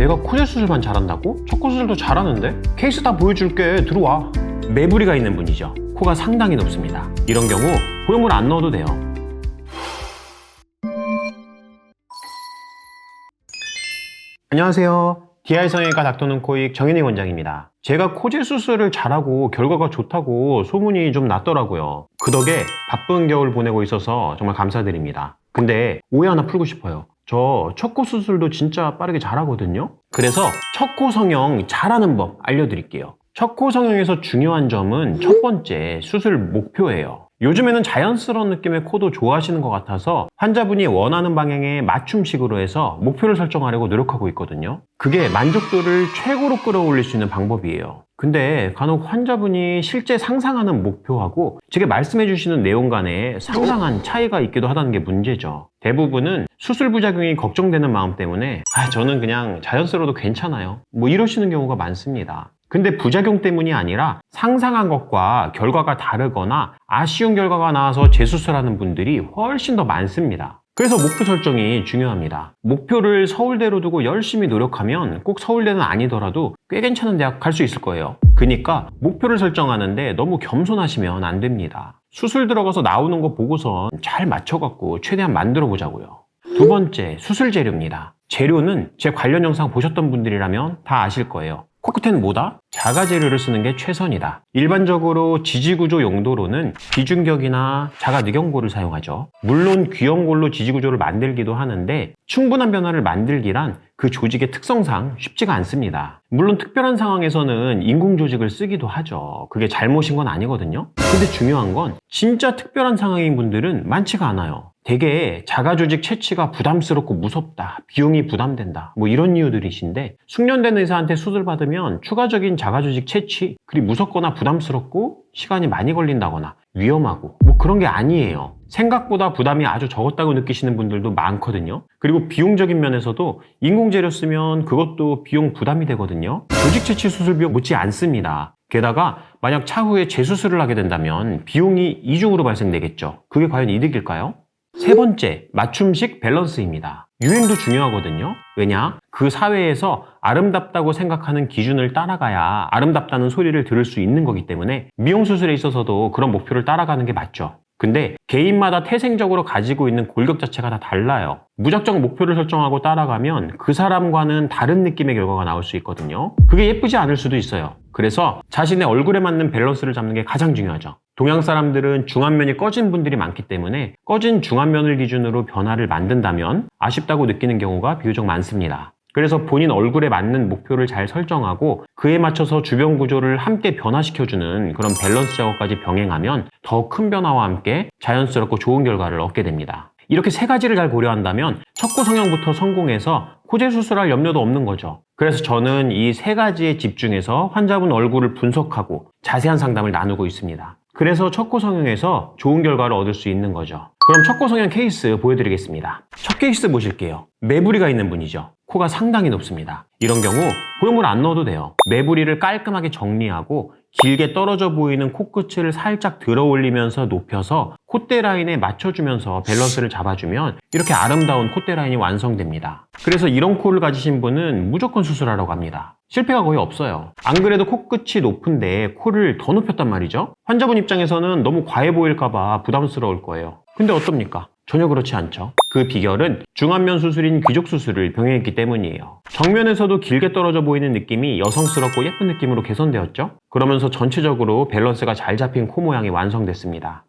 내가 코제 수술만 잘한다고? 척코 수술도 잘하는데? 케이스 다 보여줄게. 들어와. 매부리가 있는 분이죠. 코가 상당히 높습니다. 이런 경우 보형물 안 넣어도 돼요. 안녕하세요. DI 성형외과 닥터는 코익 정현희 원장입니다. 제가 코제 수술을 잘하고 결과가 좋다고 소문이 좀 났더라고요. 그 덕에 바쁜 겨울 보내고 있어서 정말 감사드립니다. 근데 오해 하나 풀고 싶어요 저 척코 수술도 진짜 빠르게 잘하거든요. 그래서 척코 성형 잘하는 법 알려드릴게요. 척코 성형에서 중요한 점은 첫 번째 수술 목표예요. 요즘에는 자연스러운 느낌의 코도 좋아하시는 것 같아서 환자분이 원하는 방향에 맞춤식으로 해서 목표를 설정하려고 노력하고 있거든요. 그게 만족도를 최고로 끌어올릴 수 있는 방법이에요. 근데 간혹 환자분이 실제 상상하는 목표하고 제게 말씀해 주시는 내용 간에 상당한 차이가 있기도 하다는 게 문제죠. 대부분은 수술 부작용이 걱정되는 마음 때문에 아, 저는 그냥 자연스러워도 괜찮아요. 뭐 이러시는 경우가 많습니다. 근데 부작용 때문이 아니라 상상한 것과 결과가 다르거나 아쉬운 결과가 나와서 재수술하는 분들이 훨씬 더 많습니다. 그래서 목표 설정이 중요합니다. 목표를 서울대로 두고 열심히 노력하면 꼭 서울대는 아니더라도 꽤 괜찮은 대학 갈 수 있을 거예요. 그러니까 목표를 설정하는데 너무 겸손하시면 안 됩니다. 수술 들어가서 나오는 거 보고선 잘 맞춰갖고 최대한 만들어 보자고요. 두 번째, 수술 재료입니다. 재료는 제 관련 영상 보셨던 분들이라면 다 아실 거예요. 코끝에는 뭐다? 자가 재료를 쓰는 게 최선이다. 일반적으로 지지구조 용도로는 비중격이나 자가 늑연골을 사용하죠. 물론 귀염골로 지지구조를 만들기도 하는데 충분한 변화를 만들기란 그 조직의 특성상 쉽지가 않습니다. 물론 특별한 상황에서는 인공 조직을 쓰기도 하죠. 그게 잘못인 건 아니거든요. 근데 중요한 건 진짜 특별한 상황인 분들은 많지가 않아요. 대개 자가조직 채취가 부담스럽고 무섭다, 비용이 부담된다, 뭐 이런 이유들이신데 숙련된 의사한테 수술 받으면 추가적인 자가조직 채취, 그리 무섭거나 부담스럽고 시간이 많이 걸린다거나 위험하고 뭐 그런 게 아니에요. 생각보다 부담이 아주 적었다고 느끼시는 분들도 많거든요. 그리고 비용적인 면에서도 인공재료 쓰면 그것도 비용 부담이 되거든요. 조직 채취 수술 비용 못지 않습니다. 게다가 만약 차후에 재수술을 하게 된다면 비용이 이중으로 발생되겠죠. 그게 과연 이득일까요? 세 번째, 맞춤식 밸런스입니다. 유행도 중요하거든요. 왜냐? 그 사회에서 아름답다고 생각하는 기준을 따라가야 아름답다는 소리를 들을 수 있는 거기 때문에 미용 수술에 있어서도 그런 목표를 따라가는 게 맞죠. 근데 개인마다 태생적으로 가지고 있는 골격 자체가 다 달라요. 무작정 목표를 설정하고 따라가면 그 사람과는 다른 느낌의 결과가 나올 수 있거든요. 그게 예쁘지 않을 수도 있어요. 그래서 자신의 얼굴에 맞는 밸런스를 잡는 게 가장 중요하죠. 동양 사람들은 중안면이 꺼진 분들이 많기 때문에 꺼진 중안면을 기준으로 변화를 만든다면 아쉽다고 느끼는 경우가 비교적 많습니다. 그래서 본인 얼굴에 맞는 목표를 잘 설정하고 그에 맞춰서 주변 구조를 함께 변화시켜주는 그런 밸런스 작업까지 병행하면 더 큰 변화와 함께 자연스럽고 좋은 결과를 얻게 됩니다. 이렇게 세 가지를 잘 고려한다면 척구 성형부터 성공해서 코제 수술할 염려도 없는 거죠. 그래서 저는 이 세 가지에 집중해서 환자분 얼굴을 분석하고 자세한 상담을 나누고 있습니다. 그래서 척구 성형에서 좋은 결과를 얻을 수 있는 거죠. 그럼 척구 성형 케이스 보여드리겠습니다. 첫 케이스 보실게요. 매부리가 있는 분이죠. 코가 상당히 높습니다. 이런 경우 보형물 안 넣어도 돼요. 매부리를 깔끔하게 정리하고 길게 떨어져 보이는 코끝을 살짝 들어 올리면서 높여서 콧대 라인에 맞춰주면서 밸런스를 잡아주면 이렇게 아름다운 콧대 라인이 완성됩니다. 그래서 이런 코를 가지신 분은 무조건 수술하라고 합니다. 실패가 거의 없어요. 안 그래도 코끝이 높은데 코를 더 높였단 말이죠. 환자분 입장에서는 너무 과해 보일까봐 부담스러울 거예요. 근데 어떻습니까? 전혀 그렇지 않죠. 그 비결은 중안면 수술인 귀족 수술을 병행했기 때문이에요. 정면에서도 길게 떨어져 보이는 느낌이 여성스럽고 예쁜 느낌으로 개선되었죠. 그러면서 전체적으로 밸런스가 잘 잡힌 코 모양이 완성됐습니다.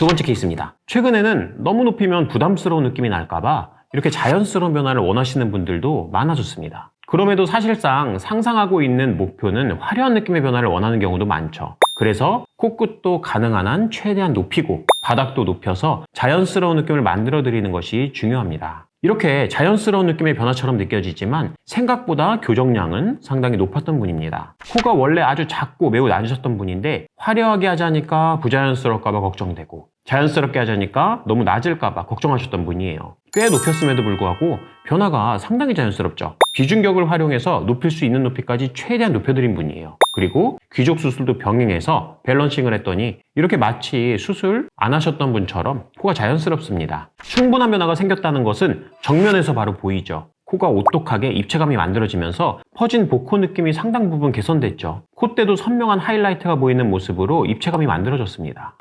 두 번째 케이스입니다. 최근에는 너무 높이면 부담스러운 느낌이 날까봐 이렇게 자연스러운 변화를 원하시는 분들도 많아졌습니다. 그럼에도 사실상 상상하고 있는 목표는 화려한 느낌의 변화를 원하는 경우도 많죠. 그래서 코끝도 가능한 한 최대한 높이고 바닥도 높여서 자연스러운 느낌을 만들어 드리는 것이 중요합니다. 이렇게 자연스러운 느낌의 변화처럼 느껴지지만 생각보다 교정량은 상당히 높았던 분입니다. 코가 원래 아주 작고 매우 낮으셨던 분인데 화려하게 하자니까 부자연스러울까봐 걱정되고 자연스럽게 하자니까 너무 낮을까봐 걱정하셨던 분이에요. 꽤 높였음에도 불구하고 변화가 상당히 자연스럽죠. 비중격을 활용해서 높일 수 있는 높이까지 최대한 높여드린 분이에요. 그리고 귀족 수술도 병행해서 밸런싱을 했더니 이렇게 마치 수술 안 하셨던 분처럼 코가 자연스럽습니다. 충분한 변화가 생겼다는 것은 정면에서 바로 보이죠. 코가 오똑하게 입체감이 만들어지면서 퍼진 복코 느낌이 상당 부분 개선됐죠. 콧대도 선명한 하이라이트가 보이는 모습으로 입체감이 만들어졌습니다.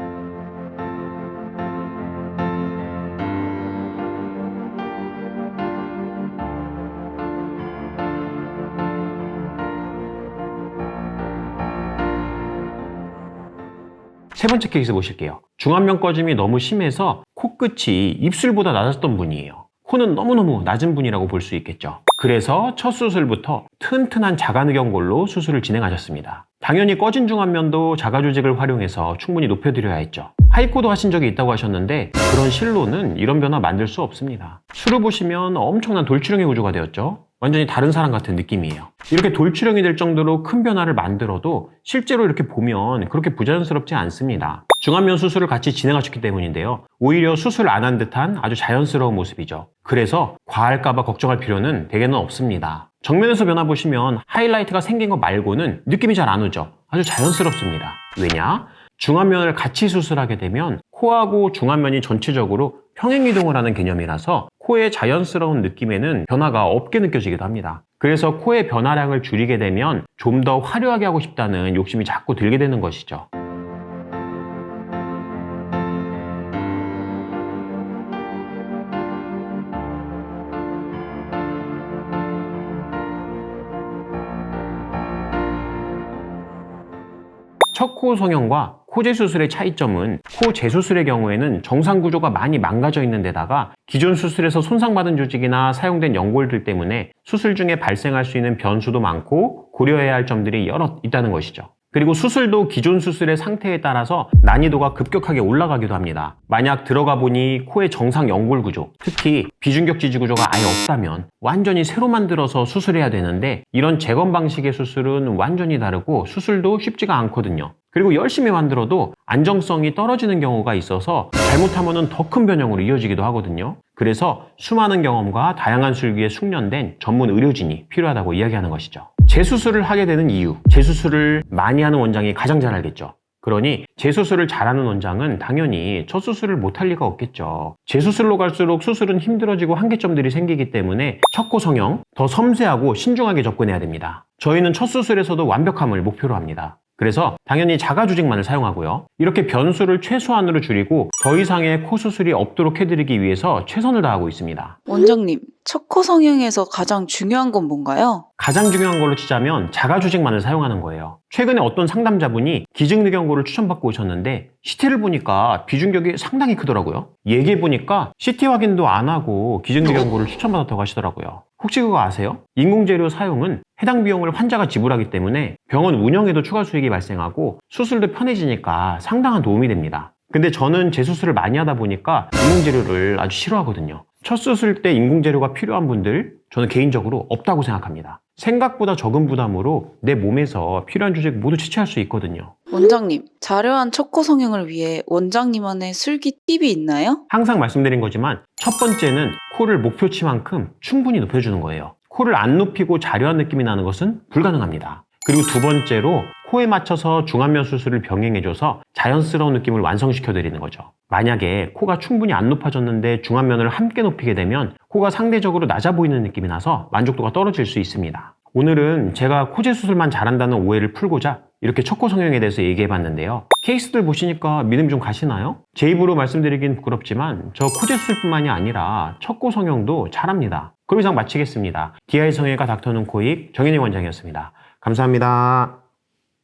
세 번째 케이스 보실게요. 중안면 꺼짐이 너무 심해서 코끝이 입술보다 낮았던 분이에요. 코는 너무너무 낮은 분이라고 볼 수 있겠죠. 그래서 첫 수술부터 튼튼한 자가누경골로 수술을 진행하셨습니다. 당연히 꺼진 중안면도 자가조직을 활용해서 충분히 높여드려야 했죠. 하이코도 하신 적이 있다고 하셨는데 그런 실로는 이런 변화 만들 수 없습니다. 수를 보시면 엄청난 돌출형의 구조가 되었죠. 완전히 다른 사람 같은 느낌이에요. 이렇게 돌출형이 될 정도로 큰 변화를 만들어도 실제로 이렇게 보면 그렇게 부자연스럽지 않습니다. 중안면 수술을 같이 진행하셨기 때문인데요. 오히려 수술 안 한 듯한 아주 자연스러운 모습이죠. 그래서 과할까봐 걱정할 필요는 대개는 없습니다. 정면에서 변화 보시면 하이라이트가 생긴 것 말고는 느낌이 잘 안 오죠. 아주 자연스럽습니다. 왜냐? 중안면을 같이 수술하게 되면 코하고 중안면이 전체적으로 평행이동을 하는 개념이라서 코의 자연스러운 느낌에는 변화가 없게 느껴지기도 합니다. 그래서 코의 변화량을 줄이게 되면 좀 더 화려하게 하고 싶다는 욕심이 자꾸 들게 되는 것이죠. 첫 코 성형과 코제 수술의 차이점은 코 재수술의 경우에는 정상 구조가 많이 망가져 있는 데다가 기존 수술에서 손상받은 조직이나 사용된 연골들 때문에 수술 중에 발생할 수 있는 변수도 많고 고려해야 할 점들이 여러 있다는 것이죠. 그리고 수술도 기존 수술의 상태에 따라서 난이도가 급격하게 올라가기도 합니다. 만약 들어가 보니 코의 정상 연골 구조, 특히 비중격 지지 구조가 아예 없다면 완전히 새로 만들어서 수술해야 되는데 이런 재건 방식의 수술은 완전히 다르고 수술도 쉽지가 않거든요. 그리고 열심히 만들어도 안정성이 떨어지는 경우가 있어서 잘못하면 더 큰 변형으로 이어지기도 하거든요. 그래서 수많은 경험과 다양한 술기에 숙련된 전문 의료진이 필요하다고 이야기하는 것이죠. 재수술을 하게 되는 이유, 재수술을 많이 하는 원장이 가장 잘 알겠죠. 그러니 재수술을 잘하는 원장은 당연히 첫 수술을 못할 리가 없겠죠. 재수술로 갈수록 수술은 힘들어지고 한계점들이 생기기 때문에 첫코 성형 더 섬세하고 신중하게 접근해야 됩니다. 저희는 첫 수술에서도 완벽함을 목표로 합니다. 그래서 당연히 자가조직만을 사용하고요. 이렇게 변수를 최소한으로 줄이고 더 이상의 코 수술이 없도록 해드리기 위해서 최선을 다하고 있습니다. 원장님, 첫코 성형에서 가장 중요한 건 뭔가요? 가장 중요한 걸로 치자면 자가조직만을 사용하는 거예요. 최근에 어떤 상담자분이 기증늑연고를 추천받고 오셨는데 CT를 보니까 비중격이 상당히 크더라고요. 얘기해 보니까 CT 확인도 안 하고 기증늑연고를 추천받았다고 하시더라고요. 혹시 그거 아세요? 인공재료 사용은 해당 비용을 환자가 지불하기 때문에 병원 운영에도 추가 수익이 발생하고 수술도 편해지니까 상당한 도움이 됩니다. 근데 저는 재수술을 많이 하다 보니까 인공재료를 아주 싫어하거든요. 첫 수술 때 인공재료가 필요한 분들 저는 개인적으로 없다고 생각합니다. 생각보다 적은 부담으로 내 몸에서 필요한 조직 모두 채취할 수 있거든요. 원장님, 자료한 첫코 성형을 위해 원장님만의 슬기 팁이 있나요? 항상 말씀드린 거지만 첫 번째는 코를 목표치만큼 충분히 높여주는 거예요. 코를 안 높이고 자려한 느낌이 나는 것은 불가능합니다. 그리고 두 번째로 코에 맞춰서 중안면 수술을 병행해줘서 자연스러운 느낌을 완성시켜 드리는 거죠. 만약에 코가 충분히 안 높아졌는데 중안면을 함께 높이게 되면 코가 상대적으로 낮아 보이는 느낌이 나서 만족도가 떨어질 수 있습니다. 오늘은 제가 코제 수술만 잘한다는 오해를 풀고자 이렇게 첫코 성형에 대해서 얘기해 봤는데요. 케이스들 보시니까 믿음 좀 가시나요? 제 입으로 말씀드리긴 부끄럽지만 저 코제 수술뿐만이 아니라 첫코 성형도 잘합니다. 그럼 이상 마치겠습니다. DI 성형외과 닥터는 코익 정현희 원장이었습니다. 감사합니다.